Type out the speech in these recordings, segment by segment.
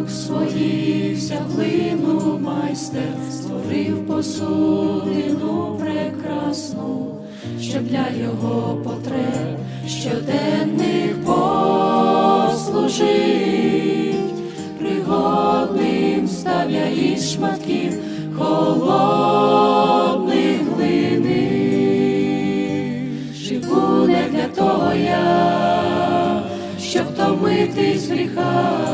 рук своїх вся майстер створив посудину прекрасну, що для його потреб щоденних послужить, пригодним став я із шматків холодних глини, живу не для того я, щоб гріхах. Я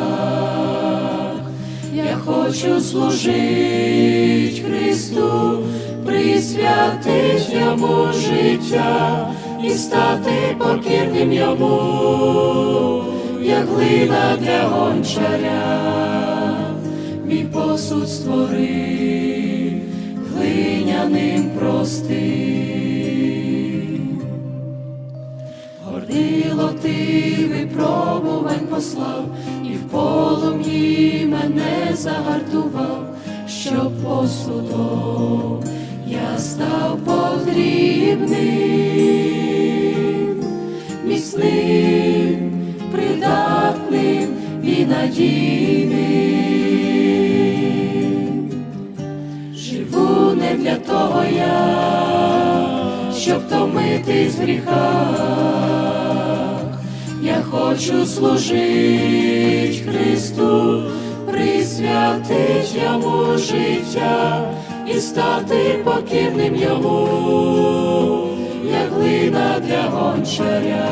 хочу служить Христу, присвятить йому життя і стати покірним йому, як глина для гончаря, мій посуд створи, глиняним простим. Гордило ти випробувань послав, в полум'ї мене загартував, щоб посудом я став потрібним, міцним, придатним і надійним. Живу не для того я, щоб томитись в гріхах. Я хочу служить Христу, присвятить йому життя і стати покірним йому, як глина для гончаря,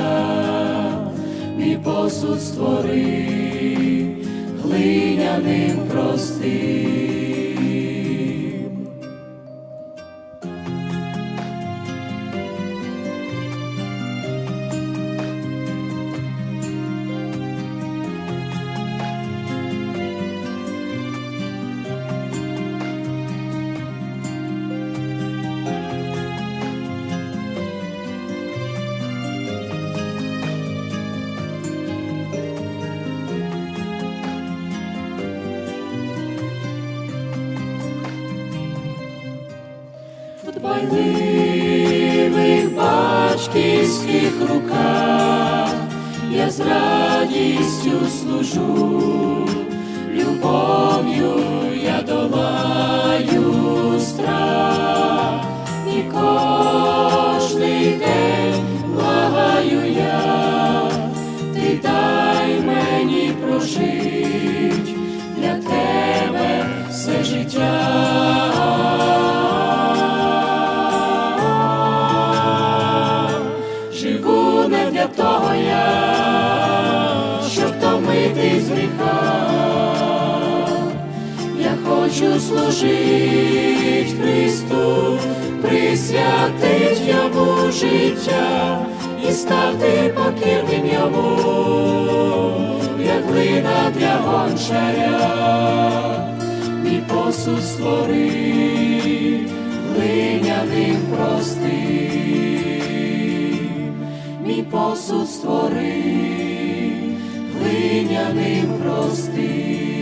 мій посуд створи, глиняним простим. Дбайливих батьківських руках я з радістю служу, любов'ю я долаю страх. І кожний день благаю я, ти дай мені прожить для тебе все життя. Томитись в гріхах. Я хочу служить Христу, присвятить йому життя і стати покірним йому, як глина для гончаря, мій посуд створи, глиняним простим, мій посуд створи, глиняним простим.